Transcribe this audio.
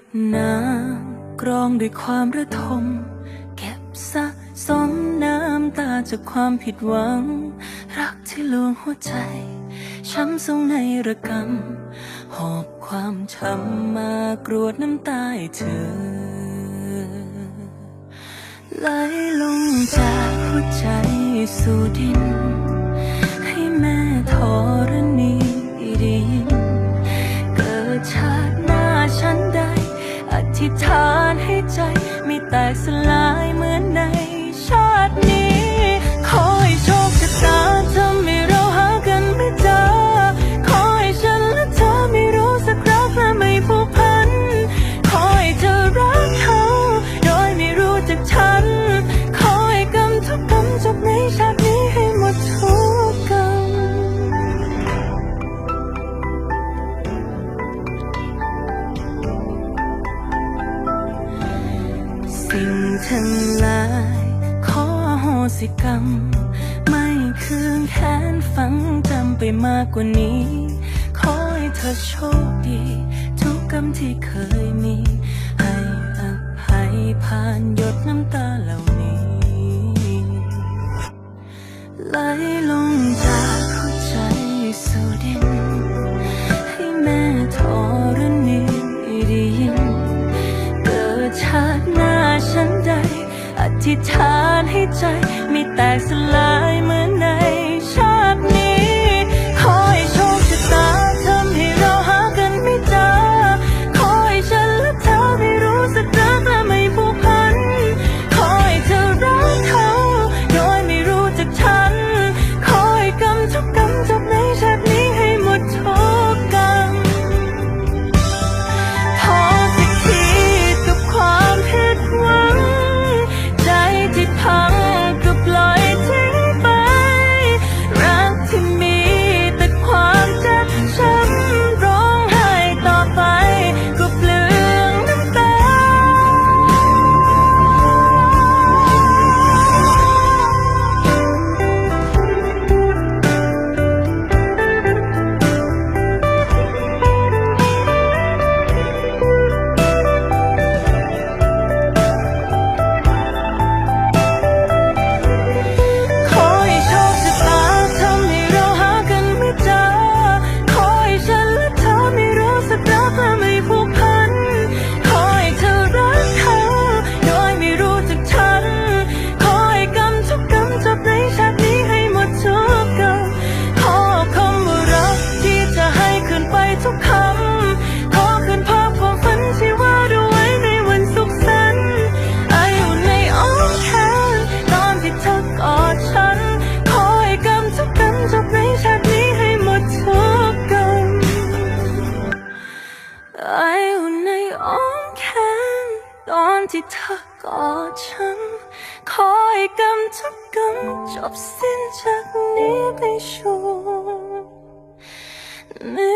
ดน้ำกรองด้วยความระทม เก็บสะสมน้ำตาจากความผิดหวัง รักที่ลวงหัวใจ ช้ำทรงในระกำหอบความช้ำมากรวดน้ำตาเธอ ไหลลงจากหัวใจสู่ดิน ธิษฐานให้ใจ ไม่แตกสลายเหมือนในชาตินี้ ทั้งหลาย ขอโหสิกรรม ไม่คืนแค้นฝังจำไปมากกว่านี้ ขอให้เธอโชคดี ทุกกรรมที่เคยมี ให้อภัยผ่านหยดน้ำตาเหล่านี้ ไหลลงจากหัวใจสู่ดิน ที่ฐานให้ใจไม่แตกสลาย ที่เธอกอดฉัน ขอให้กรรทุกกำจบสิ้นจากนี้ไปชัวร์